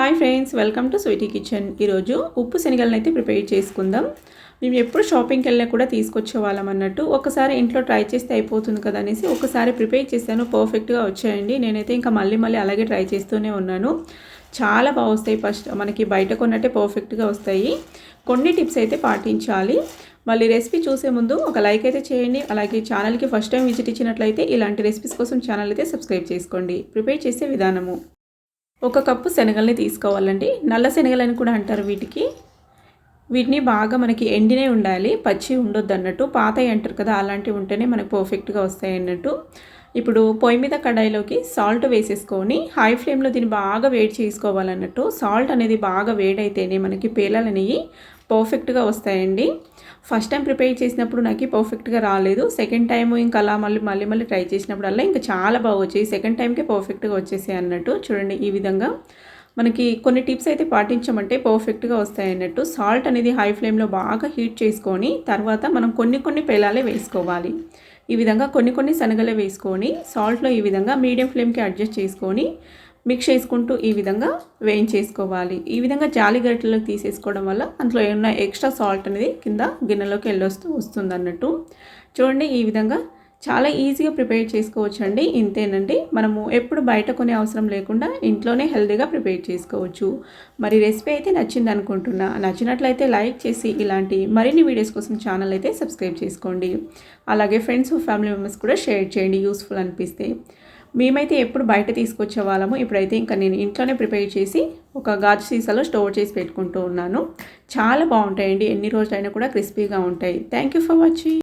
Hi friends welcome to sweety kitchen ఈరోజు ఉప్పు శనగలను అయితే ప్రిపేర్ చేసుకుందాం. మేము ఎప్పుడు షాపింగ్కి వెళ్ళినా కూడా తీసుకొచ్చే వాళ్ళం అన్నట్టు. ఒకసారి ఇంట్లో ట్రై చేస్తే అయిపోతుంది కదా అనేసి ఒకసారి ప్రిపేర్ చేశాను. పర్ఫెక్ట్గా వచ్చాయండి. నేనైతే ఇంకా మళ్ళీ మళ్ళీ అలాగే ట్రై చేస్తూనే ఉన్నాను. చాలా బాగా వస్తాయి ఫస్ట్. మనకి బయట కొన్నట్టే పర్ఫెక్ట్గా వస్తాయి. కొన్ని టిప్స్ అయితే పాటించాలి. మళ్ళీ రెసిపీ చూసే ముందు ఒక లైక్ అయితే చేయండి. అలాగే ఛానల్కి ఫస్ట్ టైం విజిట్ ఇచ్చినట్లయితే ఇలాంటి రెసిపీస్ కోసం ఛానల్ అయితే సబ్స్క్రైబ్ చేసుకోండి. ప్రిపేర్ చేసే విధానము. ఒక కప్పు శనగల్ని తీసుకోవాలండి. నల్ల శనగలని కూడా అంటారు వీటికి. వీటిని బాగా మనకి ఎండినే ఉండాలి పచ్చి ఉండొద్దు అన్నట్టు. పాతవి అంటారు కదా అలాంటివి ఉంటేనే మనకు పర్ఫెక్ట్గా వస్తాయి అన్నట్టు. ఇప్పుడు పొయ్యి మీద కడాయిలోకి సాల్ట్ వేసేసుకొని హై ఫ్లేమ్లో దీన్ని బాగా వేడి చేసుకోవాలన్నట్టు. సాల్ట్ అనేది బాగా వేడైతేనే మనకి పేలాలు అనేవి పర్ఫెక్ట్గా వస్తాయండి. ఫస్ట్ టైం ప్రిపేర్ చేసినప్పుడు నాకు పర్ఫెక్ట్గా రాలేదు. సెకండ్ టైం ఇంకా అలా మళ్ళీ మళ్ళీ మళ్ళీ ట్రై చేసినప్పుడల్లా ఇంకా చాలా బాగా వచ్చాయి. సెకండ్ టైంకే పర్ఫెక్ట్గా వచ్చేసాయి అన్నట్టు. చూడండి ఈ విధంగా మనకి కొన్ని టిప్స్ అయితే పాటించమంటే పర్ఫెక్ట్గా వస్తాయి అన్నట్టు. సాల్ట్ అనేది హై ఫ్లేమ్లో బాగా హీట్ చేసుకొని తర్వాత మనం కొన్ని కొన్ని పేలాలే వేసుకోవాలి. ఈ విధంగా కొన్ని కొన్ని శనగలే వేసుకొని సాల్ట్లో ఈ విధంగా మీడియం ఫ్లేమ్కి అడ్జస్ట్ చేసుకొని మిక్స్ చేసుకుంటూ ఈ విధంగా వేయించేసుకోవాలి. ఈ విధంగా జాలి గరిటెలోకి తీసేసుకోవడం వల్ల అందులో ఏమన్నా ఎక్స్ట్రా సాల్ట్ అనేది కింద గిన్నెలోకి వెళ్ళొస్తూ వస్తుంది అన్నట్టు. చూడండి ఈ విధంగా చాలా ఈజీగా ప్రిపేర్ చేసుకోవచ్చు అండి ఇంతేనండి. మనము ఎప్పుడు బయట కొనే అవసరం లేకుండా ఇంట్లోనే హెల్తీగా ప్రిపేర్ చేసుకోవచ్చు. మరి రెసిపీ అయితే నచ్చింది అనుకుంటున్నా నచ్చినట్లయితే లైక్ చేసి ఇలాంటి మరిన్ని వీడియోస్ కోసం ఛానల్ అయితే సబ్స్క్రైబ్ చేసుకోండి. అలాగే ఫ్రెండ్స్ ఫ్యామిలీ మెంబర్స్ కూడా షేర్ చేయండి. యూస్ఫుల్ అనిపిస్తే. మేమైతే ఎప్పుడు బయట తీసుకొచ్చే వాళ్ళము. ఇప్పుడైతే ఇంకా నేను ఇంట్లోనే ప్రిపేర్ చేసి ఒక గాజు సీసాలో స్టోర్ చేసి పెట్టుకుంటూ ఉన్నాను. చాలా బాగుంటాయండి. ఎన్ని రోజులైనా కూడా క్రిస్పీగా ఉంటాయి. Thank you for watching